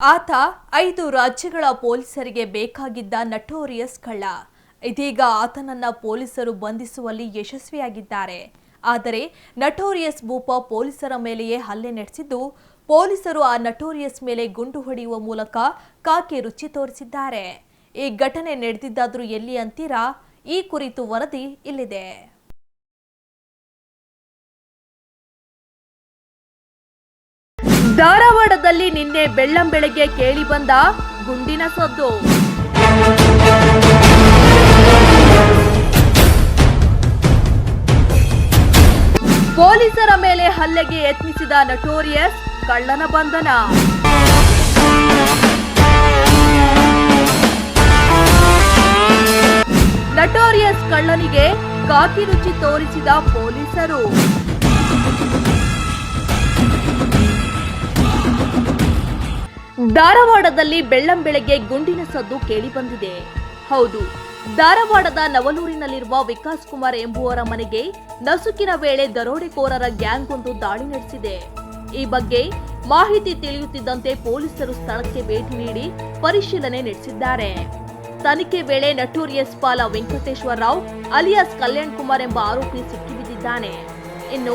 ಆತ ಐದು ರಾಜ್ಯಗಳ ಪೊಲೀಸರಿಗೆ ಬೇಕಾಗಿದ್ದ ನಟೋರಿಯಸ್ ಕಳ್ಳ. ಇದೀಗ ಆತನನ್ನ ಪೊಲೀಸರು ಬಂಧಿಸುವಲ್ಲಿ ಯಶಸ್ವಿಯಾಗಿದ್ದಾರೆ. ಆದರೆ ನಟೋರಿಯಸ್ ಭೂಪ ಪೊಲೀಸರ ಮೇಲೆಯೇ ಹಲ್ಲೆ ನಡೆಸಿದ್ದು, ಪೊಲೀಸರು ಆ ನಟೋರಿಯಸ್ ಮೇಲೆ ಗುಂಡು ಹೊಡೆಯುವ ಮೂಲಕ ಕಾಕೆ ರುಚಿ ತೋರಿಸಿದ್ದಾರೆ. ಈ ಘಟನೆ ನಡೆದಿದ್ದಾದರೂ ಎಲ್ಲಿ ಅಂತೀರಾ? ಈ ಕುರಿತು ವರದಿ ಇಲ್ಲಿದೆ. ಧಾರವಾಡದಲ್ಲಿ ನಿನ್ನೆ ಬೆಳ್ಳಂಬೆಳಿಗೆ ಕೇಳಿ ಬಂದ ಗುಂಡಿನ ಸದ್ದು. ಪೊಲೀಸರ ಮೇಲೆ ಹಲ್ಲೆಗೆ ಯತ್ನಿಸಿದ ನಟೋರಿಯಸ್ ಕಳ್ಳನ ಬಂಧನ. ನಟೋರಿಯಸ್ ಕಳ್ಳನಿಗೆ ಕಾಕಿ ರುಚಿ ತೋರಿಸಿದ ಪೊಲೀಸರು. ಧಾರವಾಡದಲ್ಲಿ ಬೆಳ್ಳಂಬೆಳಗ್ಗೆ ಗುಂಡಿನ ಸದ್ದು ಕೇಳಿಬಂದಿದೆ. ಹೌದು, ಧಾರವಾಡದ ನವಲೂರಿನಲ್ಲಿರುವ ವಿಕಾಸ್ ಕುಮಾರ್ ಎಂಬುವರ ಮನೆಗೆ ನಸುಕಿನ ವೇಳೆ ದರೋಡೆಕೋರರ ಗ್ಯಾಂಗ್ ಒಂದು ದಾಳಿ ನಡೆಸಿದೆ. ಈ ಬಗ್ಗೆ ಮಾಹಿತಿ ತಿಳಿಯುತ್ತಿದ್ದಂತೆ ಪೊಲೀಸರು ಸ್ಥಳಕ್ಕೆ ಭೇಟಿ ನೀಡಿ ಪರಿಶೀಲನೆ ನಡೆಸಿದ್ದಾರೆ. ತನಿಖೆ ವೇಳೆ ನಟೂರಿಯಸ್ ಪಾಲ ವೆಂಕಟೇಶ್ವರ ರಾವ್, ಅಲಿಯಾಸ್ ಕಲ್ಯಾಣ್ ಕುಮಾರ್ ಎಂಬ ಆರೋಪಿ ಸಿಕ್ಕಿಬಿದ್ದಿದ್ದಾನೆ. ಇನ್ನು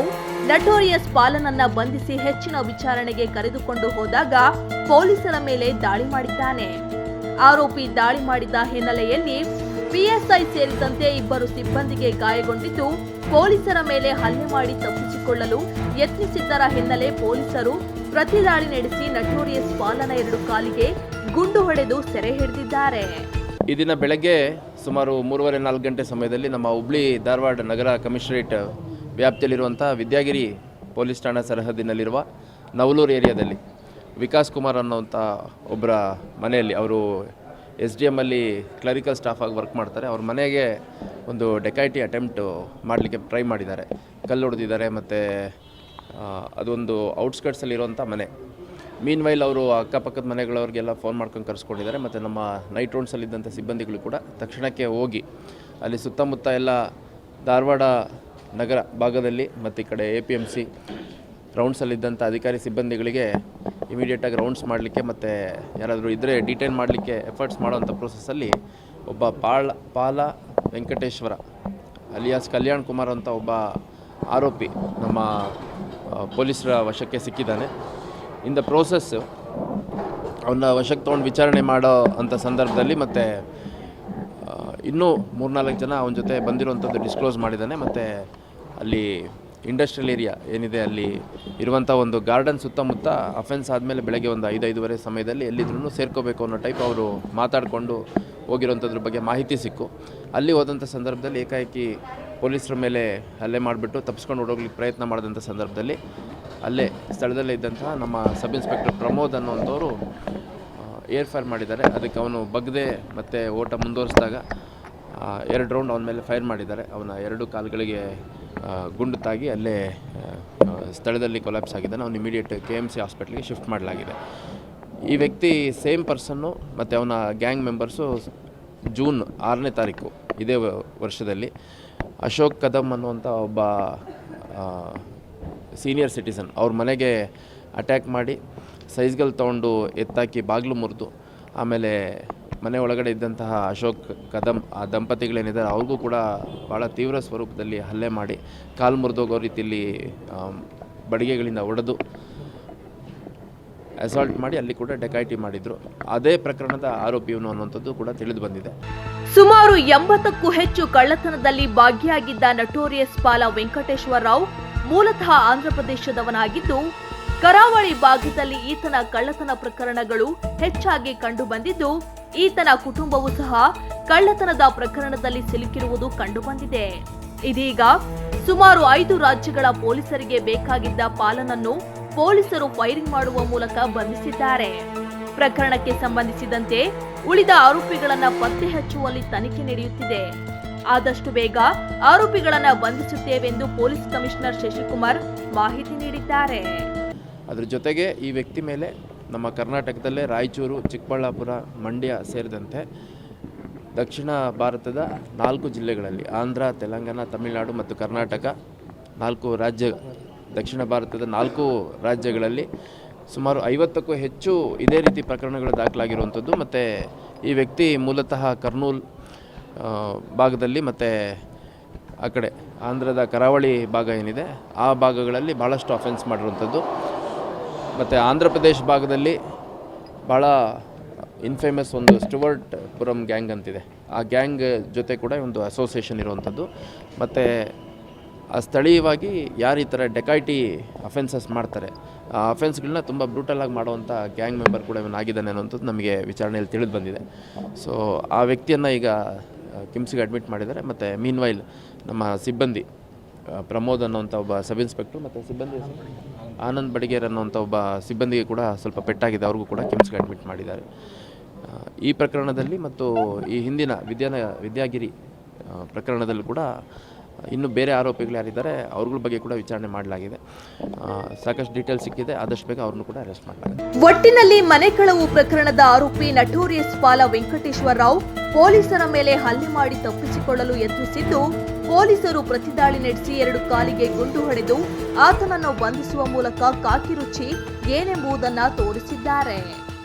ನಟೋರಿಯಸ್ ಪಾಲನನ್ನ ಬಂಧಿಸಿ ಹೆಚ್ಚಿನ ವಿಚಾರಣೆಗೆ ಕರೆದುಕೊಂಡು ಹೋದಾಗ ಪೊಲೀಸರ ಮೇಲೆ ದಾಳಿ ಮಾಡಿದ್ದಾನೆ. ಆರೋಪಿ ದಾಳಿ ಮಾಡಿದ ಹಿನ್ನೆಲೆಯಲ್ಲಿ ಪಿಎಸ್ಐ ಸೇರಿದಂತೆ ಇಬ್ಬರು ಸಿಬ್ಬಂದಿಗೆ ಗಾಯಗೊಂಡಿದ್ದು ಪೊಲೀಸರ ಮೇಲೆ ಹಲ್ಲೆ ಮಾಡಿ ತಪ್ಪಿಸಿಕೊಳ್ಳಲು ಯತ್ನಿಸಿದ್ದರ ಹಿನ್ನೆಲೆ ಪೊಲೀಸರು ಪ್ರತಿದಾಳಿ ನಡೆಸಿ ನಟೋರಿಯಸ್ ಪಾಲನ ಎರಡು ಕಾಲಿಗೆ ಗುಂಡು ಹೊಡೆದು ಸೆರೆ ಹಿಡಿದಿದ್ದಾರೆ. ಇದಿನ ದಿನ ಬೆಳಗ್ಗೆ ಸುಮಾರು ಮೂರುವರೆ ನಾಲ್ಕು ಗಂಟೆ ಸಮಯದಲ್ಲಿ ನಮ್ಮ ಹುಬ್ಳಿ ಧಾರವಾಡ ನಗರ ಕಮಿಷನರೇಟ್ ವ್ಯಾಪ್ತಿಯಲ್ಲಿರುವಂಥ ವಿದ್ಯಾಗಿರಿ ಪೊಲೀಸ್ ಠಾಣಾ ಸರಹದ್ದಿನಲ್ಲಿರುವ ನವಲೂರು ಏರಿಯಾದಲ್ಲಿ ವಿಕಾಸ್ ಕುಮಾರ್ ಅನ್ನೋಂಥ ಒಬ್ಬರ ಮನೆಯಲ್ಲಿ ಅವರು ಎಸ್ ಡಿ ಎಮ್ಮಲ್ಲಿ ಕ್ಲರಿಕಲ್ ಸ್ಟಾಫ್ ಆಗಿ ವರ್ಕ್ ಮಾಡ್ತಾರೆ. ಅವ್ರ ಮನೆಗೆ ಒಂದು ಡೆಕೈಟಿ ಅಟೆಂಪ್ಟು ಮಾಡಲಿಕ್ಕೆ ಟ್ರೈ ಮಾಡಿದ್ದಾರೆ. ಕಲ್ಲು ಹೊಡೆದಿದ್ದಾರೆ ಮತ್ತು ಅದೊಂದು ಔಟ್ಸ್ಕರ್ಟ್ಸಲ್ಲಿರುವಂಥ ಮನೆ ಮೀನ್. ವೈಲ್ ಅವರು ಅಕ್ಕಪಕ್ಕದ ಮನೆಗಳವ್ರಿಗೆಲ್ಲ ಫೋನ್ ಮಾಡ್ಕೊಂಡು ಕರೆಸ್ಕೊಂಡಿದ್ದಾರೆ. ಮತ್ತು ನಮ್ಮ ನೈಟ್ ರೌಂಡ್ಸಲ್ಲಿದ್ದಂಥ ಸಿಬ್ಬಂದಿಗಳು ಕೂಡ ತಕ್ಷಣಕ್ಕೆ ಹೋಗಿ ಅಲ್ಲಿ ಸುತ್ತಮುತ್ತ ಎಲ್ಲ ಧಾರವಾಡ ನಗರ ಭಾಗದಲ್ಲಿ ಮತ್ತು ಈ ಕಡೆ ಎ ಪಿ ಎಂ ಸಿ ರೌಂಡ್ಸಲ್ಲಿದ್ದಂಥ ಅಧಿಕಾರಿ ಸಿಬ್ಬಂದಿಗಳಿಗೆ ಇಮಿಡಿಯೇಟಾಗಿ ರೌಂಡ್ಸ್ ಮಾಡಲಿಕ್ಕೆ ಮತ್ತು ಯಾರಾದರೂ ಇದ್ದರೆ ಡಿಟೈನ್ ಮಾಡಲಿಕ್ಕೆ ಎಫರ್ಟ್ಸ್ ಮಾಡೋವಂಥ ಪ್ರೊಸೆಸ್ಸಲ್ಲಿ ಒಬ್ಬ ಪಾಳ, ಪಾಲ ವೆಂಕಟೇಶ್ವರ ಅಲಿಯಾಸ್ ಕಲ್ಯಾಣ್ ಕುಮಾರ್ ಅಂತ ಒಬ್ಬ ಆರೋಪಿ ನಮ್ಮ ಪೊಲೀಸರ ವಶಕ್ಕೆ ಸಿಕ್ಕಿದ್ದಾನೆ. ಇನ್ ದ ಪ್ರೋಸೆಸ್ ಅವನ್ನ ವಶಕ್ಕೆ ತೊಗೊಂಡು ವಿಚಾರಣೆ ಮಾಡೋ ಅಂಥ ಸಂದರ್ಭದಲ್ಲಿ ಮತ್ತು ಇನ್ನೂ ಮೂರ್ನಾಲ್ಕು ಜನ ಅವನ ಜೊತೆ ಬಂದಿರುವಂಥದ್ದು ಡಿಸ್ಕ್ಲೋಸ್ ಮಾಡಿದ್ದಾನೆ. ಮತ್ತು ಅಲ್ಲಿ ಇಂಡಸ್ಟ್ರಿಯಲ್ ಏರಿಯಾ ಏನಿದೆ, ಅಲ್ಲಿ ಇರುವಂಥ ಒಂದು ಗಾರ್ಡನ್ ಸುತ್ತಮುತ್ತ ಅಫೆನ್ಸ್ ಆದಮೇಲೆ ಬೆಳಗ್ಗೆ ಒಂದು ಐದೈದುವರೆ ಸಮಯದಲ್ಲಿ ಎಲ್ಲಿದ್ರೂ ಸೇರ್ಕೋಬೇಕು ಅನ್ನೋ ಟೈಪ್ ಅವರು ಮಾತಾಡಿಕೊಂಡು ಹೋಗಿರುವಂಥದ್ರ ಬಗ್ಗೆ ಮಾಹಿತಿ ಸಿಕ್ಕು. ಅಲ್ಲಿ ಹೋದಂಥ ಸಂದರ್ಭದಲ್ಲಿ ಏಕಾಏಕಿ ಪೊಲೀಸರ ಮೇಲೆ ಹಲ್ಲೆ ಮಾಡಿಬಿಟ್ಟು ತಪ್ಪಿಸ್ಕೊಂಡು ಓಡೋಗ್ಲಿಕ್ಕೆ ಪ್ರಯತ್ನ ಮಾಡಿದಂಥ ಸಂದರ್ಭದಲ್ಲಿ ಅಲ್ಲೇ ಸ್ಥಳದಲ್ಲೇ ಇದ್ದಂತಹ ನಮ್ಮ ಸಬ್ ಇನ್ಸ್ಪೆಕ್ಟರ್ ಪ್ರಮೋದ್ ಅನ್ನೋಂಥವ್ರು ಏರ್ ಫೈರ್ ಮಾಡಿದ್ದಾರೆ. ಅದಕ್ಕೆ ಅವನು ಬಗ್ದೆ ಮತ್ತು ಓಟ ಮುಂದುವರಿಸಿದಾಗ ಎರಡು ರೌಂಡ್ ಅವನ ಮೇಲೆ ಫೈರ್ ಮಾಡಿದ್ದಾರೆ. ಅವನ ಎರಡು ಕಾಲುಗಳಿಗೆ ಗುಂಡು ತಾಗಿ ಅಲ್ಲೇ ಸ್ಥಳದಲ್ಲಿ ಕೊಲಾಪ್ಸ್ ಆಗಿದ್ದಾನೆ ಅವನು ಇಮಿಡಿಯೇಟ್ ಕೆ ಎಂ ಸಿ ಹಾಸ್ಪಿಟ್ಲಿಗೆ ಶಿಫ್ಟ್ ಮಾಡಲಾಗಿದೆ. ಈ ವ್ಯಕ್ತಿ ಸೇಮ್ ಪರ್ಸನ್ನು ಮತ್ತು ಅವನ ಗ್ಯಾಂಗ್ ಮೆಂಬರ್ಸು ಜೂನ್ ಆರನೇ ತಾರೀಕು, ಇದೇ ವರ್ಷದಲ್ಲಿ. ಅಶೋಕ್ ಕದಮ್ ಅನ್ನುವಂಥ ಒಬ್ಬ ಸೀನಿಯರ್ ಸಿಟಿಸನ್ ಅವ್ರ ಮನೆಗೆ ಅಟ್ಯಾಕ್ ಮಾಡಿ ಸೈಜ್ಗಳು ತೊಗೊಂಡು ಎತ್ತಾಕಿ ಬಾಗಿಲು ಮುರಿದು, ಆಮೇಲೆ ಮನೆ ಒಳಗಡೆ ಇದ್ದಂತಹ ಅಶೋಕ್ ಕದಂ, ಆ ದಂಪತಿಗಳೇನಿದ್ದಾರೆ, ಅವ್ರಿಗೂ ಕೂಡ ಭಾಳ ತೀವ್ರ ಸ್ವರೂಪದಲ್ಲಿ ಹಲ್ಲೆ ಮಾಡಿ ಕಾಲು ಮುರಿದೋಗೋ ರೀತಿಯಲ್ಲಿ ಬಡಿಗೆಗಳಿಂದ ಒಡೆದು ಅಸಾಲ್ಟ್ ಮಾಡಿ ಅಲ್ಲಿ ಕೂಡ ಡೆಕಾಯಿಟಿ ಮಾಡಿದ್ರು. ಅದೇ ಪ್ರಕರಣದ ಆರೋಪಿ ಇವನು ಅನ್ನುವಂಥದ್ದು ಕೂಡ ತಿಳಿದು ಬಂದಿದೆ. ಸುಮಾರು ಎಂಬತ್ತಕ್ಕೂ ಹೆಚ್ಚು ಕಳ್ಳತನದಲ್ಲಿ ಭಾಗಿಯಾಗಿದ್ದ ನಟೋರಿಯಸ್ ಪಾಲ ವೆಂಕಟೇಶ್ವರ ರಾವ್ ಮೂಲತಃ ಆಂಧ್ರಪ್ರದೇಶದವನಾಗಿದ್ದು ಕರಾವಳಿ ಭಾಗದಲ್ಲಿ ಈತನ ಕಳ್ಳತನ ಪ್ರಕರಣಗಳು ಹೆಚ್ಚಾಗಿ ಕಂಡುಬಂದಿದ್ದು ಈತನ ಕುಟುಂಬವೂ ಸಹ ಕಳ್ಳತನದ ಪ್ರಕರಣದಲ್ಲಿ ಸಿಲುಕಿರುವುದು ಕಂಡುಬಂದಿದೆ. ಇದೀಗ ಸುಮಾರು ಐದು ರಾಜ್ಯಗಳ ಪೊಲೀಸರಿಗೆ ಬೇಕಾಗಿದ್ದ ಪಾಲನನ್ನು ಪೊಲೀಸರು ಫೈರಿಂಗ್ ಮಾಡುವ ಮೂಲಕ ಬಂಧಿಸಿದ್ದಾರೆ. ಪ್ರಕರಣಕ್ಕೆ ಸಂಬಂಧಿಸಿದಂತೆ ಉಳಿದ ಆರೋಪಿಗಳನ್ನು ಪತ್ತೆ ಹಚ್ಚುವಲ್ಲಿ ತನಿಖೆ ನಡೆಯುತ್ತಿದೆ. ಆದಷ್ಟು ಬೇಗ ಆರೋಪಿಗಳನ್ನ ಬಂಧಿಸುತ್ತೇವೆಂದು ಪೊಲೀಸ್ ಕಮಿಷನರ್ ಶಶಿಕುಮಾರ್ ಮಾಹಿತಿ ನೀಡಿದ್ದಾರೆ. ಅದರ ಜೊತೆಗೆ ಈ ವ್ಯಕ್ತಿ ಮೇಲೆ ನಮ್ಮ ಕರ್ನಾಟಕದಲ್ಲೇ ರಾಯಚೂರು, ಚಿಕ್ಕಬಳ್ಳಾಪುರ, ಮಂಡ್ಯ ಸೇರಿದಂತೆ ದಕ್ಷಿಣ ಭಾರತದ ನಾಲ್ಕು ಜಿಲ್ಲೆಗಳಲ್ಲಿ ಆಂಧ್ರ, ತೆಲಂಗಾಣ, ತಮಿಳುನಾಡು ಮತ್ತು ಕರ್ನಾಟಕ ನಾಲ್ಕು ರಾಜ್ಯ, ದಕ್ಷಿಣ ಭಾರತದ ನಾಲ್ಕು ರಾಜ್ಯಗಳಲ್ಲಿ ಸುಮಾರು ಐವತ್ತಕ್ಕೂ ಹೆಚ್ಚು ಇದೇ ರೀತಿ ಪ್ರಕರಣಗಳು ದಾಖಲಾಗಿರುವಂಥದ್ದು. ಮತ್ತು ಈ ವ್ಯಕ್ತಿ ಮೂಲತಃ ಕರ್ನೂಲ್ ಭಾಗದಲ್ಲಿ ಮತ್ತು ಆ ಕಡೆ ಆಂಧ್ರದ ಕರಾವಳಿ ಭಾಗ ಏನಿದೆ, ಆ ಭಾಗಗಳಲ್ಲಿ ಭಾಳಷ್ಟು ಅಫೆನ್ಸ್ ಮಾಡಿರುವಂಥದ್ದು. ಮತ್ತು ಆಂಧ್ರ ಪ್ರದೇಶ ಭಾಗದಲ್ಲಿ ಭಾಳ ಇನ್ಫೇಮಸ್ ಒಂದು ಸ್ಟುವರ್ಟ್ ಪುರಂ ಗ್ಯಾಂಗ್ ಅಂತಿದೆ. ಆ ಗ್ಯಾಂಗ್ ಜೊತೆ ಕೂಡ ಒಂದು ಅಸೋಸಿಯೇಷನ್ ಇರುವಂಥದ್ದು. ಮತ್ತು ಆ ಸ್ಥಳೀಯವಾಗಿ ಯಾರು ಈ ಥರ ಡೆಕಾಯ್ಟಿ ಅಫೆನ್ಸಸ್ ಮಾಡ್ತಾರೆ, ಆ ಅಫೆನ್ಸ್ಗಳನ್ನ ತುಂಬ ಬ್ರೂಟಲಾಗಿ ಮಾಡುವಂಥ ಗ್ಯಾಂಗ್ ಮೆಂಬರ್ ಕೂಡ ಇವನು ಆಗಿದ್ದಾನೆ ಅನ್ನೋಂಥದ್ದು ನಮಗೆ ವಿಚಾರಣೆಯಲ್ಲಿ ತಿಳಿದು ಬಂದಿದೆ. ಸೊ ಆ ವ್ಯಕ್ತಿಯನ್ನು ಈಗ ಕಿಮ್ಸ್ಗೆ ಅಡ್ಮಿಟ್ ಮಾಡಿದ್ದಾರೆ. ಮತ್ತು ಮೀನ್ ವೈಲ್ ನಮ್ಮ ಸಿಬ್ಬಂದಿ ಪ್ರಮೋದ್ ಅನ್ನೋಂಥ ಒಬ್ಬ ಸಬ್ ಇನ್ಸ್ಪೆಕ್ಟ್ರು ಮತ್ತು ಸಿಬ್ಬಂದಿ? ಆನಂದ್ ಬಡಿಗೇರ್ ಅನ್ನೋಂಥ ಒಬ್ಬ ಸಿಬ್ಬಂದಿಗೆ ಕೂಡ ಸ್ವಲ್ಪ ಪೆಟ್ಟಾಗಿದೆ. ಅವ್ರಿಗೂ ಕೂಡ ಕಿಮ್ಸ್ಗೆ ಅಡ್ಮಿಟ್ ಮಾಡಿದ್ದಾರೆ. ಈ ಪ್ರಕರಣದಲ್ಲಿ ಮತ್ತು ಈ ಹಿಂದಿನ ವಿದ್ಯಾನ, ವಿದ್ಯಾಗಿರಿ ಪ್ರಕರಣದಲ್ಲೂ ಕೂಡ ಇನ್ನು ಬೇರೆ ಆರೋಪಿಗಳು ಯಾರಿದ್ದಾರೆ, ಅವ್ರಗಳ ಬಗ್ಗೆ ಕೂಡ ವಿಚಾರಣೆ ಮಾಡಲಾಗಿದೆ. ಸಾಕಷ್ಟು ಡೀಟೇಲ್ ಸಿಕ್ಕಿದೆ. ಆದಷ್ಟು ಬೇಗ ಅವ್ರನ್ನು ಕೂಡ ಅರೆಸ್ಟ್ ಮಾಡಲಾಗಿದೆ ಒಟ್ಟಿನಲ್ಲಿ ಮನೆ ಕಳವು ಪ್ರಕರಣದ ಆರೋಪಿ ನಟೋರಿಯಸ್ ಪಾಲ ವೆಂಕಟೇಶ್ವರ ರಾವ್ ಪೊಲೀಸರ ಮೇಲೆ ಹಲ್ಲೆ ಮಾಡಿ ತಪ್ಪಿಸಿಕೊಳ್ಳಲು ಯತ್ನಿಸಿದ್ದು ಪೊಲೀಸರು ಪ್ರತಿದಾಳಿ ನಡೆಸಿ ಎರಡು ಕಾಲಿಗೆ ಗುಂಡು ಹೊಡೆದು ಆತನನ್ನು ಬಂಧಿಸುವ ಮೂಲಕ ಕಾಕಿರುಚಿ ಏನೆಂಬುದನ್ನ ತೋರಿಸಿದ್ದಾರೆ.